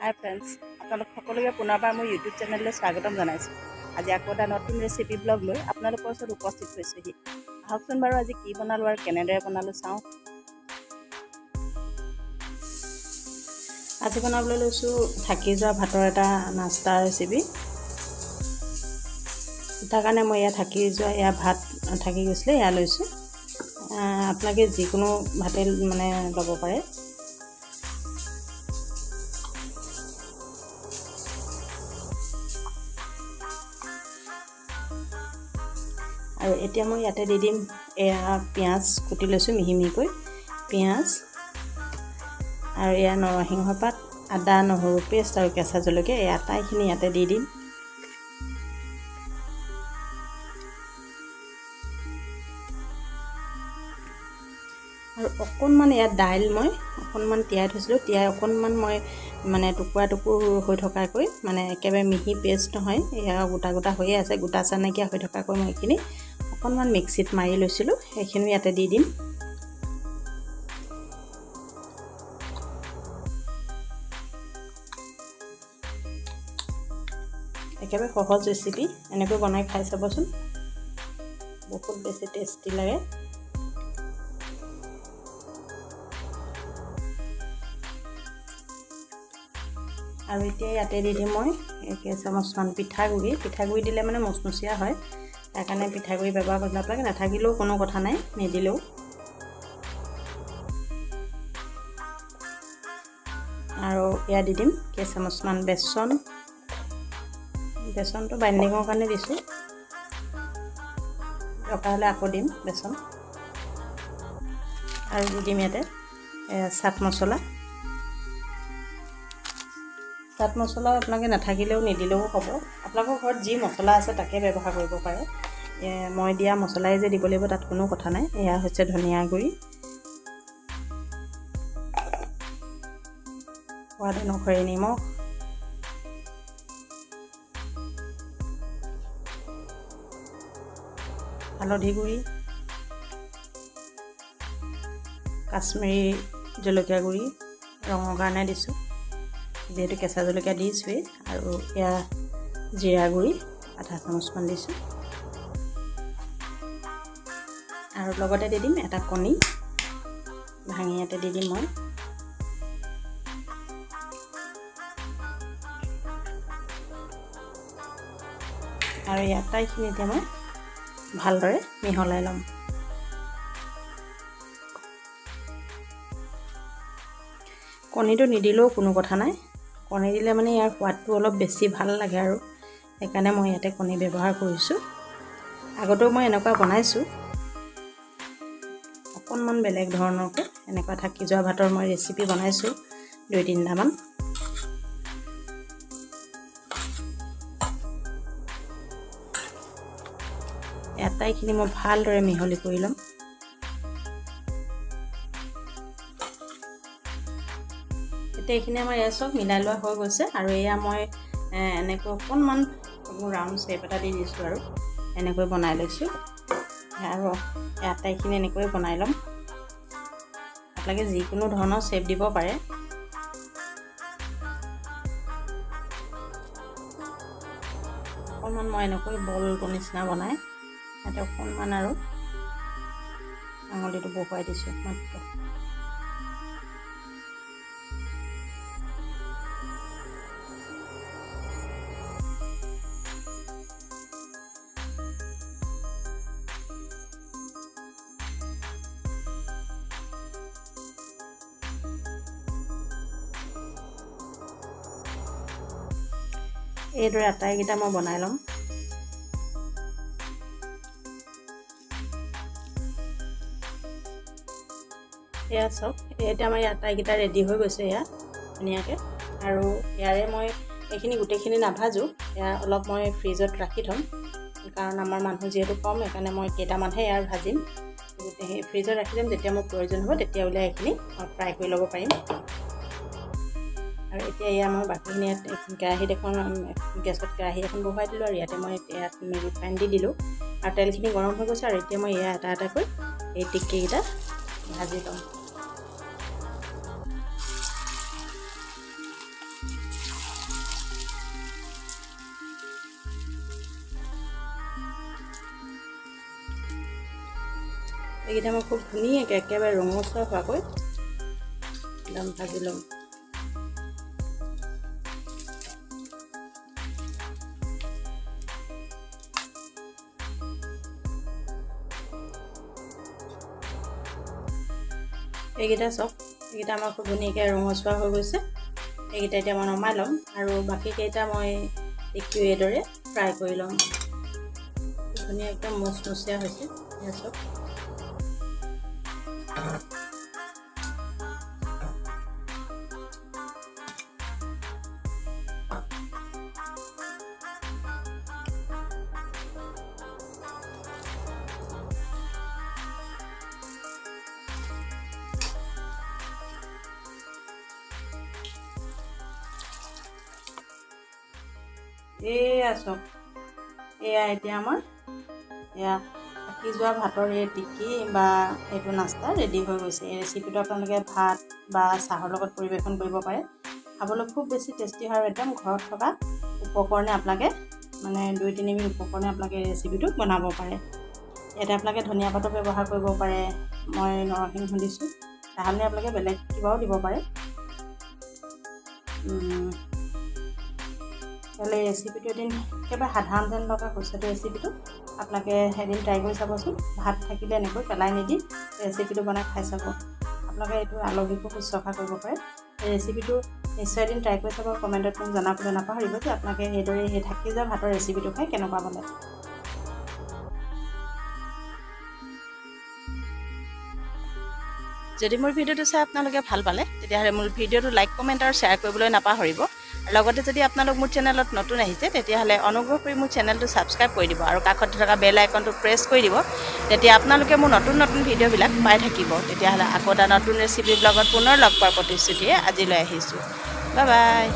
হাই friends আপোনালোক সকলোকে পুনৰবাৰ মোৰ ইউটিউব চেনেললৈ স্বাগতম জনাইছোঁ। আজি আকৌ এটা নতুন ৰেচিপি ব্লগ লৈ আপোনালোকৰ ওচৰত উপস্থিত হৈছোঁহি। আহকচোন বাৰু আজি কি বনালোঁ আৰু কেনেদৰে বনালোঁ চাওঁ। আজি বনাবলৈ লৈছোঁ থাকি যোৱা ভাতৰ এটা নাস্তা ৰেচিপি তাৰ কাৰণে মই এয়া থাকি যোৱা এয়া ভাত থাকি গৈছিলে এয়া লৈছোঁ। আপোনালোকে যিকোনো ভাতে মানে ল'ব পাৰে। আৰু এতিয়া মই ইয়াতে দি দিম এয়া পিঁয়াজ কুটি লৈছোঁ মিহি মিহিকৈ পিঁয়াজ আৰু এয়া নৰসিংহ পাত আদা নহৰু পেষ্ট আৰু কেঁচা জলকীয়া এই আটাইখিনি ইয়াতে দি দিম। আৰু অকণমান ইয়াত দাইল মই অকণমান তিয়াই থৈছিলোঁ তিয়াই অকণমান মই মানে টুকুৰা টুকুৰ হৈ থকাকৈ মানে একেবাৰে মিহি পেষ্ট নহয় এয়া গোটা গোটা হৈয়ে আছে গোটা চা নাইকিয়া হৈ থকাকৈ মই এইখিনি অকণমান মিক্সিত মাৰি লৈছিলোঁ সেইখিনিও ইয়াতে দি দিম। একেবাৰে সহজ ৰেচিপি এনেকৈ বনাই খাই চাবচোন। বহুত বেছি টেষ্টি লাগে। আৰু এতিয়া ইয়াতে দি দিম মই কেইচামুচমান পিঠাগুড়ি। পিঠাগুড়ি দিলে মানে মচমচীয়া হয়। তাৰ কাৰণে পিঠাগুড়ি ব্যৱহাৰ কৰিব নাপাগে নাথাকিলেও কোনো কথা নাই নিদিলেও। আৰু এয়া দি দিম কেইচামুচমান বেচন। বেচনটো বাইণ্ডিঙৰ কাৰণে দিছোঁ। দৰকাৰ হ'লে আকৌ দিম বেচন। আৰু দি দিম ইয়াতে চাট মছলা। চাট মছলা আপোনালোকে নাথাকিলেও নিদিলেও হ'ব। আপোনালোকৰ ঘৰত যি মছলা আছে তাকে ব্যৱহাৰ কৰিব পাৰে। মই দিয়া মছলাই যে দিব লাগিব তাত কোনো কথা নাই। এয়া হৈছে ধনিয়া গুড়ি। সোৱাদ অনুসৰি নিমখ। হালধি গুড়ি। কাশ্মীৰী জলকীয়া গুড়ি। ৰঙৰ কাৰণে দিছোঁ। যিহেতু কেঁচা জলকীয়া দিছোঁৱেই। আৰু এয়া জিৰা গুড়ি। আধা চামুচমান দিছোঁ। আৰু লগতে দি দিম এটা কণী। ভাঙি ইয়াতে দি দিম মই। আৰু এই আটাইখিনিতে মই ভালদৰে মিহলাই ল'ম। কণীটো নিদিলেও কোনো কথা নাই। কণী দিলে মানে ইয়াৰ সোৱাদটো অলপ বেছি ভাল লাগে আৰু। সেইকাৰণে মই ইয়াতে কণী ব্যৱহাৰ কৰিছোঁ। আগতেও মই এনেকুৱা বনাইছোঁ। অকণমান বেলেগ ধৰণৰকৈ। এনেকুৱা থাকি যোৱা ভাতৰ মই ৰেচিপি বনাইছোঁ দুই তিনিটামান। আটাইখিনি মই ভালদৰে মিহলি কৰি ল'ম। এতিয়া এইখিনি আমাৰ এয়া চব মিলাই লোৱা হৈ গৈছে আৰু এয়া মই এনেকৈ অকণমান ৰাউণ্ড শ্বেপ এটা দি দিছোঁ আৰু। এনেকৈ বনাই লৈছোঁ। আৰু আটাইখিনি এনেকৈ বনাই ল'ম। আপোনালোকে যিকোনো ধৰণৰ শ্বেপ দিব পাৰে। অকণমান মই এনেকৈ বলটোৰ নিচিনা বনাই ইয়াতে অকণমান আৰু আঙুলিটো বহুৱাই দিছোঁ মাত্ৰ এইদৰে আটাইকেইটা মই বনাই ল'ম। এয়া চাওক এতিয়া আমাৰ আটাইকেইটা ৰেডি হৈ গৈছে এয়া ধুনীয়াকৈ। আৰু ইয়াৰে মই এইখিনি গোটেইখিনি নাভাজোঁ এয়া অলপ মই ফ্ৰিজত ৰাখি থ'ম কাৰণ আমাৰ মানুহ যিহেতু কম সেইকাৰণে মই কেইটামানহে ইয়াৰ ভাজিম। ফ্ৰিজত ৰাখি দিম যেতিয়া মোৰ প্ৰয়োজন হ'ব তেতিয়া ওলাই এইখিনি ফ্ৰাই কৰি ল'ব পাৰিম। আৰু এতিয়া এয়া মই বাকীখিনি ইয়াত কেৰাহীত এখন গেছত কেৰাহী এখন বহুৱাই দিলোঁ আৰু ইয়াতে মই ইয়াত ৰিফাইন দি দিলোঁ। আৰু তেলখিনি গৰম হৈ গৈছে আৰু এতিয়া মই এয়া এটা এটাকৈ এই টিকিকেইটা ভাজি লওঁ। এইকেইটা মই খুব ধুনীয়াকৈ একেবাৰে ৰঙচুৱা হোৱাকৈ একদম ভাজি ল'ম। এইকেইটা চাওক এইকেইটা আমাৰ খুব ধুনীয়াকৈ ৰঙচুৱা হৈ গৈছে। এইকেইটা এতিয়া মই নমাই ল'ম আৰু বাকীকেইটা মই একেও এইদৰে ফ্ৰাই কৰি ল'ম। ধুনীয়া একদম মচমচীয়া হৈছে চাওক এয়া চাওক এয়া এতিয়া আমাৰ এয়া থাকি যোৱা ভাতৰ এই টিকি বা এইটো নাস্তা ৰেডি হৈ গৈছে। এই ৰেচিপিটো আপোনালোকে ভাত বা চাহৰ লগত পৰিৱেশন কৰিব পাৰে। খাবলৈ খুব বেছি টেষ্টি হয় আৰু একদম ঘৰত থকা উপকৰণে আপোনালোকে মানে দুই তিনিবিধ উপকৰণে আপোনালোকে এই ৰেচিপিটো বনাব পাৰে। ইয়াতে আপোনালোকে ধনিয়া পাতো ব্যৱহাৰ কৰিব পাৰে। মই নৰসিংহ দিছোঁ। তাহালে আপোনালোকে বেলেগ কিবাও দিব পাৰে। তেতিয়াহ'লে ৰেচিপিটো এদিন একেবাৰে সাধাৰণ যেন লগা সুস্বাদু ৰেচিপিটো আপোনালোকে এদিন ট্ৰাই কৰি চাবচোন ভাত থাকিলে এনেকৈ পেলাই নিদি ৰেচিপিটো বনাই খাই চাব। আপোনালোকে এইটো আলহীকো শুশ্ৰূষা কৰিব পাৰে। এই ৰেচিপিটো নিশ্চয় এদিন ট্ৰাই কৰি চাব কমেণ্টত মোক জনাবলৈ নাপাহৰিব যে আপোনালোকে এইদৰে সেই থাকি যোৱা ভাতৰ ৰেচিপিটো খাই কেনেকুৱা পালে যদি মোৰ ভিডিঅ'টো চাই আপোনালোকে ভাল পালে তেতিয়াহ'লে মোৰ ভিডিঅ'টো লাইক কমেণ্ট আৰু শ্বেয়াৰ কৰিবলৈ নাপাহৰিব। লগতে যদি আপোনালোক মোৰ চেনেলত নতুন আহিছে, তেতিয়াহ'লে অনুগ্ৰহ কৰি মোৰ চেনেলটো ছাবস্ক্ৰাইব কৰি দিব আৰু কাষত থকা বেল আইকনটো প্ৰেছ কৰি দিব, তেতিয়া আপোনালোকে মোৰ নতুন নতুন ভিডিঅ'বিলাক পাই থাকিব। তেতিয়াহ'লে আকৌ এটা নতুন ৰেচিপি ব্লগত পুনৰ লগ পোৱাৰ প্ৰতিশ্ৰুতিৰে আজিলৈ আহিছোঁ। Bye bye.